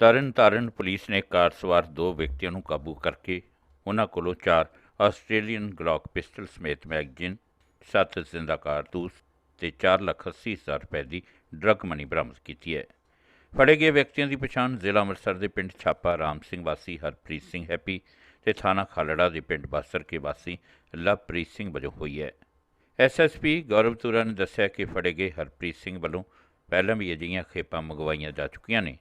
Tarn Taran police ਨੇ ਕਾਰ ਸਵਾਰ ਦੋ ਵਿਅਕਤੀਆਂ ਨੂੰ ਕਾਬੂ ਕਰਕੇ ਉਹਨਾਂ ਕੋਲੋਂ ਚਾਰ ਆਸਟ੍ਰੇਲੀਅਨ ਗਲੌਕ ਪਿਸਟਲ ਸਮੇਤ ਮੈਗਜ਼ੀਨ, ਸੱਤ ਜ਼ਿੰਦਾ ਕਾਰਤੂਸ ਤੇ 480000 ਰੁਪਏ ਦੀ ਡਰੱਗ ਮਨੀ ਬਰਾਮਦ ਕੀਤੀ ਹੈ। ਫੜੇ ਗਏ ਵਿਅਕਤੀਆਂ ਦੀ ਪਛਾਣ ਜ਼ਿਲ੍ਹਾ ਅੰਮ੍ਰਿਤਸਰ ਦੇ ਪਿੰਡ ਛਾਪਾ ਰਾਮ ਸਿੰਘ ਵਾਸੀ ਹਰਪ੍ਰੀਤ ਸਿੰਘ ਹੈਪੀ ਤੇ ਥਾਣਾ ਖਾਲੜਾ ਦੇ ਪਿੰਡ ਬਾਸਰ ਕੇ ਵਾਸੀ ਲਵਪ੍ਰੀਤ ਸਿੰਘ ਵਜੋਂ ਹੋਈ ਹੈ। ਐਸਐਸਪੀ ਗੌਰਵ ਤੁਰਾ ਨੇ ਦੱਸਿਆ ਕਿ ਫੜੇ ਗਏ ਹਰਪ੍ਰੀਤ ਸਿੰਘ ਵੱਲੋਂ ਪਹਿਲਾਂ ਵੀ ਅਜਿਹੀਆਂ ਖੇਪਾਂ ਮੰਗਵਾਈਆਂ ਜਾ ਚੁੱਕੀਆਂ ਨੇ।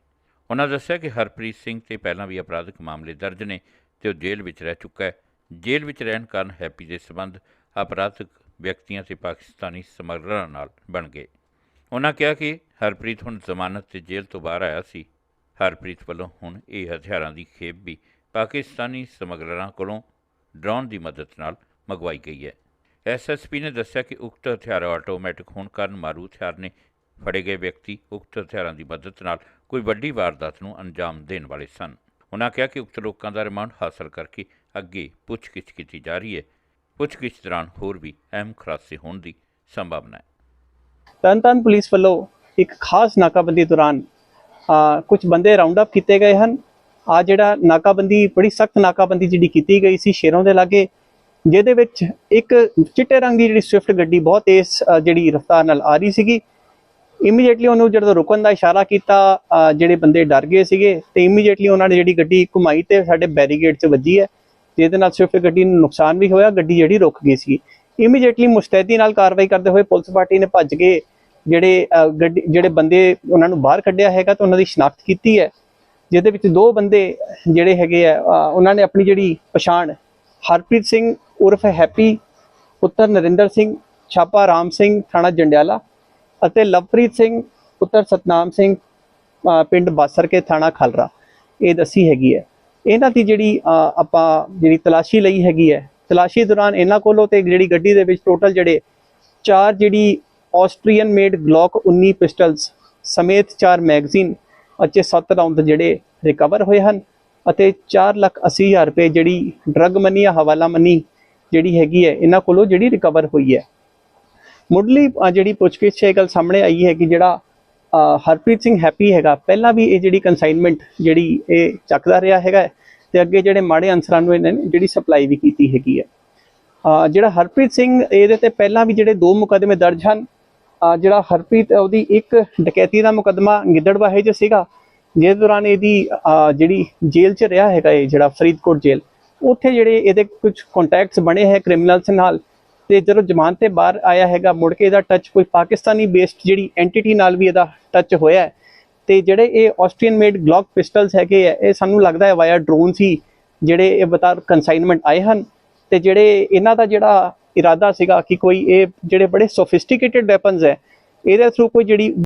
ਉਹਨਾਂ ਦੱਸਿਆ ਕਿ ਹਰਪ੍ਰੀਤ ਸਿੰਘ ਤੇ ਪਹਿਲਾਂ ਵੀ ਅਪਰਾਧਿਕ ਮਾਮਲੇ ਦਰਜ ਨੇ ਤੇ ਉਹ ਜੇਲ੍ਹ ਵਿੱਚ ਰਹਿ ਚੁੱਕਾ ਹੈ। ਜੇਲ੍ਹ ਵਿੱਚ ਰਹਿਣ ਕਾਰਨ ਹੈਪੀ ਦੇ ਸਬੰਧ ਅਪਰਾਧਿਕ ਵਿਅਕਤੀਆਂ ਤੇ ਪਾਕਿਸਤਾਨੀ ਸਮਗਲਰਾਂ ਨਾਲ ਬਣ ਗਏ। ਉਹਨਾਂ ਕਿਹਾ ਕਿ ਹਰਪ੍ਰੀਤ ਹੁਣ ਜ਼ਮਾਨਤ ਤੇ ਜੇਲ੍ਹ ਤੋਂ ਬਾਹਰ ਆਇਆ ਸੀ। ਹਰਪ੍ਰੀਤ ਵੱਲੋਂ ਹੁਣ ਇਹ ਹਥਿਆਰਾਂ ਦੀ ਖੇਪ ਵੀ ਪਾਕਿਸਤਾਨੀ ਸਮਗਲਰਾਂ ਕੋਲੋਂ ਡਰੋਨ ਦੀ ਮਦਦ ਨਾਲ ਮੰਗਵਾਈ ਗਈ ਹੈ। ਐਸਐਸਪੀ ਨੇ ਦੱਸਿਆ ਕਿ ਉਕਤ ਹਥਿਆਰ ਆਟੋਮੈਟਿਕ ਹੋਣ ਕਾਰਨ ਮਾਰੂ ਹਥਿਆਰ ਨੇ ਫੜੇ ਗਏ ਵਿਅਕਤੀ ਉਕਤ ਹਥਿਆਰਾਂ ਦੀ ਮਦਦ ਨਾਲ ਕੋਈ ਵੱਡੀ ਵਾਰਦਾਤ ਨੂੰ ਅੰਜਾਮ ਦੇਣ ਵਾਲੇ ਸਨ। ਉਹਨਾਂ ਕਿਹਾ ਕਿ ਉਕਤ ਲੋਕਾਂ ਦਾ ਰਿਮਾਂਡ ਹਾਸਲ ਕਰਕੇ ਅੱਗੇ ਪੁੱਛਗਿੱਛ ਕੀਤੀ ਜਾ ਰਹੀ ਹੈ। ਪੁੱਛਗਿੱਛ ਦੌਰਾਨ ਹੋਰ ਵੀ ਅਹਿਮ ਖੁਲਾਸੇ ਹੋਣ ਦੀ ਸੰਭਾਵਨਾ ਹੈ। ਤਰਨਤਾਰਨ ਪੁਲਿਸ ਵੱਲੋਂ ਇੱਕ ਖਾਸ ਨਾਕਾਬੰਦੀ ਦੌਰਾਨ ਕੁਝ ਬੰਦੇ ਰਾਉਂਡ ਅਪ ਕੀਤੇ ਗਏ ਹਨ। ਆ ਜਿਹੜਾ ਨਾਕਾਬੰਦੀ, ਬੜੀ ਸਖਤ ਨਾਕਾਬੰਦੀ ਜਿਹੜੀ ਕੀਤੀ ਗਈ ਸੀ ਸ਼ੇਰੋਂ ਦੇ ਲਾਗੇ, ਜਿਹਦੇ ਵਿੱਚ ਇੱਕ ਚਿੱਟੇ ਰੰਗ ਦੀ ਜਿਹੜੀ ਸਵਿਫਟ ਗੱਡੀ ਬਹੁਤ ਤੇਜ਼ ਜਿਹੜੀ ਰਫ਼ਤਾਰ ਨਾਲ ਆ ਰਹੀ ਸੀਗੀ। ਇਮੀਡੀਏਟਲੀ ਉਹਨੂੰ ਜਦੋਂ ਰੁਕਣ ਦਾ ਇਸ਼ਾਰਾ ਕੀਤਾ ਜਿਹੜੇ ਬੰਦੇ ਡਰ ਗਏ ਸੀਗੇ, ਤੇ ਇਮੀਡੀਏਟਲੀ ਉਹਨਾਂ ਨੇ ਜਿਹੜੀ ਗੱਡੀ ਘੁਮਾਈ ਤੇ ਸਾਡੇ ਬੈਰੀਗੇਡ 'ਚ ਵੱਜੀ ਹੈ ਜਿਹਦੇ ਨਾਲ ਸਿਰਫ ਗੱਡੀ ਨੂੰ ਨੁਕਸਾਨ ਵੀ ਹੋਇਆ, ਗੱਡੀ ਜਿਹੜੀ ਰੁਕ ਗਈ ਸੀ। ਇਮੀਡੀਏਟਲੀ ਮੁਸਤੈਦੀ ਨਾਲ ਕਾਰਵਾਈ ਕਰਦੇ ਹੋਏ ਪੁਲਿਸ ਪਾਰਟੀ ਨੇ ਭੱਜ ਕੇ ਜਿਹੜੇ ਗੱਡੀ, ਜਿਹੜੇ ਬੰਦੇ ਉਹਨਾਂ ਨੂੰ ਬਾਹਰ ਕੱਢਿਆ ਹੈਗਾ ਤਾਂ ਉਹਨਾਂ ਦੀ ਸ਼ਨਾਖਤ ਕੀਤੀ ਹੈ, ਜਿਹਦੇ ਵਿੱਚ ਦੋ ਬੰਦੇ ਜਿਹੜੇ ਹੈਗੇ ਆ ਉਹਨਾਂ ਨੇ ਆਪਣੀ ਜਿਹੜੀ ਪਛਾਣ ਹਰਪ੍ਰੀਤ ਸਿੰਘ ਉਰਫ ਹੈਪੀ, ਪੁੱਤਰ ਨਰਿੰਦਰ ਸਿੰਘ, ਛਾਪਾ ਰਾਮ ਸਿੰਘ, ਥਾਣਾ ਜੰਡਿਆਲਾ ਅਤੇ ਲਵਪ੍ਰੀਤ ਸਿੰਘ, ਪੁੱਤਰ ਸਤਨਾਮ ਸਿੰਘ ਪਿੰਡ ਬਾਸਰ ਕੇ ਥਾਣਾ ਖਲਰਾ। ਇਹ ਦੱਸੀ ਹੈਗੀ ਹੈ। ਇਹਨਾਂ ਦੀ ਜਿਹੜੀ ਆਪਾਂ ਜਿਹੜੀ ਤਲਾਸ਼ੀ ਲਈ ਹੈਗੀ ਹੈ, ਤਲਾਸ਼ੀ ਦੌਰਾਨ ਇਹਨਾਂ ਕੋਲੋਂ ਤੇ ਜਿਹੜੀ ਗੱਡੀ ਦੇ ਵਿੱਚ ਟੋਟਲ ਜਿਹੜੇ ਚਾਰ ਜਿਹੜੀ ਆਸਟਰੀਅਨ ਮੇਡ ਗਲੌਕ 19 ਪਿਸਟਲਸ ਸਮੇਤ ਚਾਰ ਮੈਗਜ਼ੀਨ ਅਤੇ 7 ਰਾਉਂਡ ਜਿਹੜੇ ਰਿਕਵਰ ਹੋਏ ਹਨ ਅਤੇ 480000 ਰੁਪਏ ਜਿਹੜੀ ਡਰੱਗ ਮਨੀ ਜਾਂ ਹਵਾਲਾ ਮਨੀ ਜਿਹੜੀ ਹੈਗੀ ਹੈ, ਇਹਨਾਂ ਕੋਲੋਂ ਜਿਹੜੀ ਰਿਕਵਰ ਹੋਈ ਹੈ। ਮੁੱਢਲੀ ਜਿਹੜੀ ਪੁੱਛਗਿੱਛ ਇਹ ਗੱਲ ਸਾਹਮਣੇ ਆਈ ਹੈ ਕਿ ਜਿਹੜਾ ਹਰਪ੍ਰੀਤ ਸਿੰਘ ਹੈਪੀ ਹੈਗਾ, ਪਹਿਲਾਂ ਵੀ ਇਹ ਜਿਹੜੀ ਕਨਸਾਈਨਮੈਂਟ ਜਿਹੜੀ ਇਹ ਚੱਕਦਾ ਰਿਹਾ ਹੈਗਾ ਹੈ ਤੇ ਅੱਗੇ ਜਿਹੜੇ ਮਾੜੇ ਅਨਸਰਾਂ ਨੂੰ ਇਹਨਾਂ ਨੇ ਜਿਹੜੀ ਸਪਲਾਈ ਵੀ ਕੀਤੀ ਹੈਗੀ ਹੈ। ਜਿਹੜਾ ਹਰਪ੍ਰੀਤ ਸਿੰਘ, ਇਹਦੇ ਤੇ ਪਹਿਲਾਂ ਵੀ ਜਿਹੜੇ ਦੋ ਮੁਕੱਦਮੇ ਦਰਜ ਹਨ। ਜਿਹੜਾ ਹਰਪ੍ਰੀਤ, ਉਹਦੀ ਇੱਕ ਡਕੈਤੀ ਦਾ ਮੁਕੱਦਮਾ ਗਿੱਦੜਬਾਹੇ 'ਚ ਸੀਗਾ ਜਿਸ ਦੌਰਾਨ ਇਹਦੀ ਜਿਹੜੀ ਜੇਲ੍ਹ 'ਚ ਰਿਹਾ ਹੈਗਾ ਇਹ ਜਿਹੜਾ ਫਰੀਦਕੋਟ ਜੇਲ੍ਹ, ਉੱਥੇ ਜਿਹੜੇ ਇਹਦੇ ਕੁਝ ਕੰਟੈਕਟਸ ਬਣੇ ਹੈ ਕ੍ਰਿਮੀਨਲਸ ਨਾਲ ਤੇ ਜਦੋਂ ਜ਼ਮਾਨਤ ਤੇ ਬਾਹਰ ਆਇਆ ਹੈਗਾ, ਮੁੜ ਕੇ ਇਹਦਾ ਟੱਚ ਕੋਈ ਪਾਕਿਸਤਾਨੀ ਬੇਸਡ ਜਿਹੜੀ ਐਂਟੀਟੀ ਨਾਲ ਵੀ ਇਹਦਾ ਟੱਚ ਹੋਇਆ ਹੈ। ਤੇ ਜਿਹੜੇ ਇਹ ਆਸਟਰੀਅਨ ਮੇਡ ਗਲੌਕ ਪਿਸਟਲਸ ਹੈਗੇ ਆ, ਇਹ ਸਾਨੂੰ ਲੱਗਦਾ ਹੈ ਵਾਇਆ ਡਰੋਨ ਸੀ, ਜਿਹੜੇ ਇਹ ਬਤਾਰ ਕਨਸਾਈਨਮੈਂਟ ਆਏ ਹਨ। ਤੇ ਜਿਹੜੇ ਇਹਨਾਂ ਦਾ ਜਿਹੜਾ ਇਰਾਦਾ ਸੀਗਾ ਕਿ ਕੋਈ ਇਹ ਜਿਹੜੇ ਬੜੇ ਸੋਫਿਸਟੀਕੇਟਿਡ ਵੈਪਨਸ ਹੈ, ਇਹਦੇ ਥਰੂ ਕੋਈ ਜਿਹੜੀ